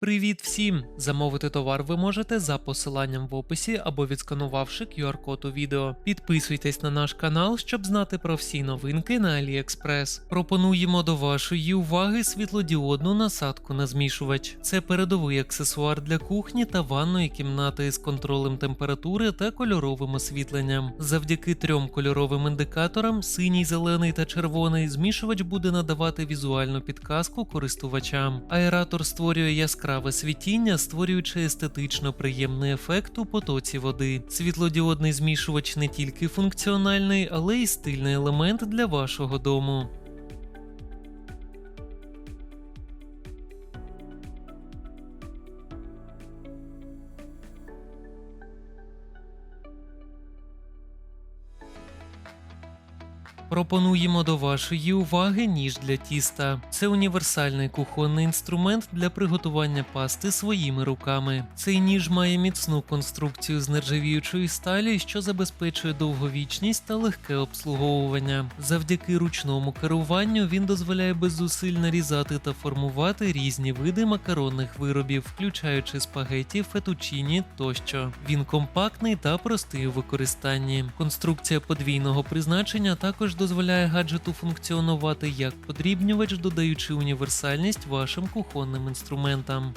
Привіт всім! Замовити товар ви можете за посиланням в описі або відсканувавши QR-код у відео. Підписуйтесь на наш канал, щоб знати про всі новинки на AliExpress. Пропонуємо до вашої уваги світлодіодну насадку на змішувач. Це передовий аксесуар для кухні та ванної кімнати з контролем температури та кольоровим освітленням. Завдяки трьом кольоровим індикаторам синій, зелений та червоний змішувач буде надавати візуальну підказку користувачам. Аератор створює яскраве світіння, створюючи естетично приємний ефект у потоці води. Світлодіодний змішувач не тільки функціональний, але й стильний елемент для вашого дому. Пропонуємо до вашої уваги ніж для тіста. Це універсальний кухонний інструмент для приготування пасти своїми руками. Цей ніж має міцну конструкцію з нержавіючої сталі, що забезпечує довговічність та легке обслуговування. Завдяки ручному керуванню він дозволяє без зусиль нарізати та формувати різні види макаронних виробів, включаючи спагеті, фетучіні тощо. Він компактний та простий у використанні. Конструкція подвійного призначення також дозволяє гаджету функціонувати як подрібнювач, додаючи універсальність вашим кухонним інструментам.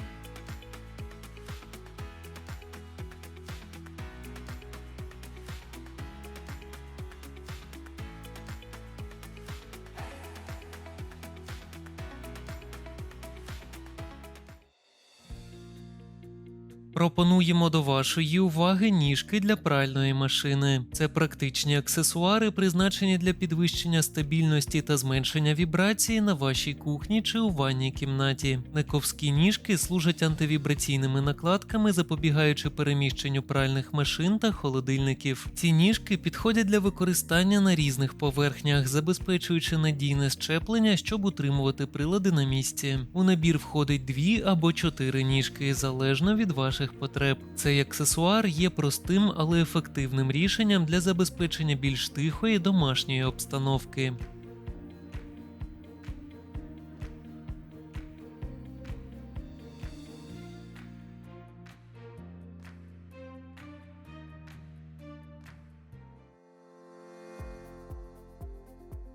Пропонуємо до вашої уваги ніжки для пральної машини. Це практичні аксесуари, призначені для підвищення стабільності та зменшення вібрації на вашій кухні чи у ванній кімнаті. Нековські ніжки служать антивібраційними накладками, запобігаючи переміщенню пральних машин та холодильників. Ці ніжки підходять для використання на різних поверхнях, забезпечуючи надійне щеплення, щоб утримувати прилади на місці. У набір входить дві або чотири ніжки, залежно від ваших потреб. Цей аксесуар є простим, але ефективним рішенням для забезпечення більш тихої домашньої обстановки.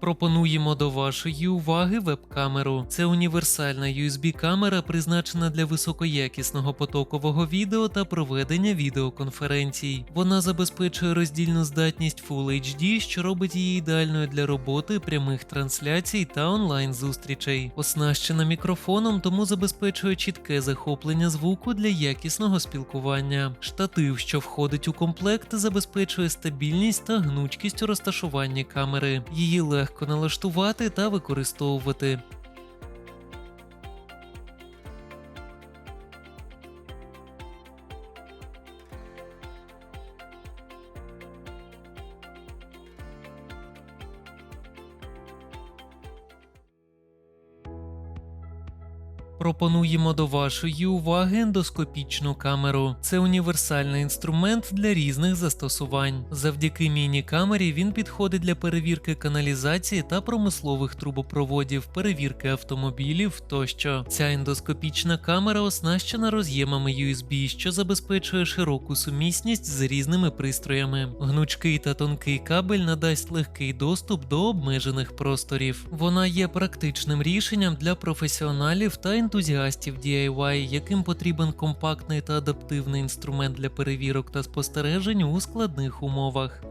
Пропонуємо до вашої уваги веб-камеру. Це універсальна USB-камера, призначена для високоякісного потокового відео та проведення відеоконференцій. Вона забезпечує роздільну здатність Full HD, що робить її ідеальною для роботи, прямих трансляцій та онлайн-зустрічей. Оснащена мікрофоном, тому забезпечує чітке захоплення звуку для якісного спілкування. Штатив, що входить у комплект, забезпечує стабільність та гнучкість у розташуванні камери. Її легко налаштувати та використовувати. Пропонуємо до вашої уваги ендоскопічну камеру. Це універсальний інструмент для різних застосувань. Завдяки міні-камері він підходить для перевірки каналізації та промислових трубопроводів, перевірки автомобілів тощо. Ця ендоскопічна камера оснащена роз'ємами USB, що забезпечує широку сумісність з різними пристроями. Гнучкий та тонкий кабель надасть легкий доступ до обмежених просторів. Вона є практичним рішенням для професіоналів та ентузіастів DIY, яким потрібен компактний та адаптивний інструмент для перевірок та спостережень у складних умовах.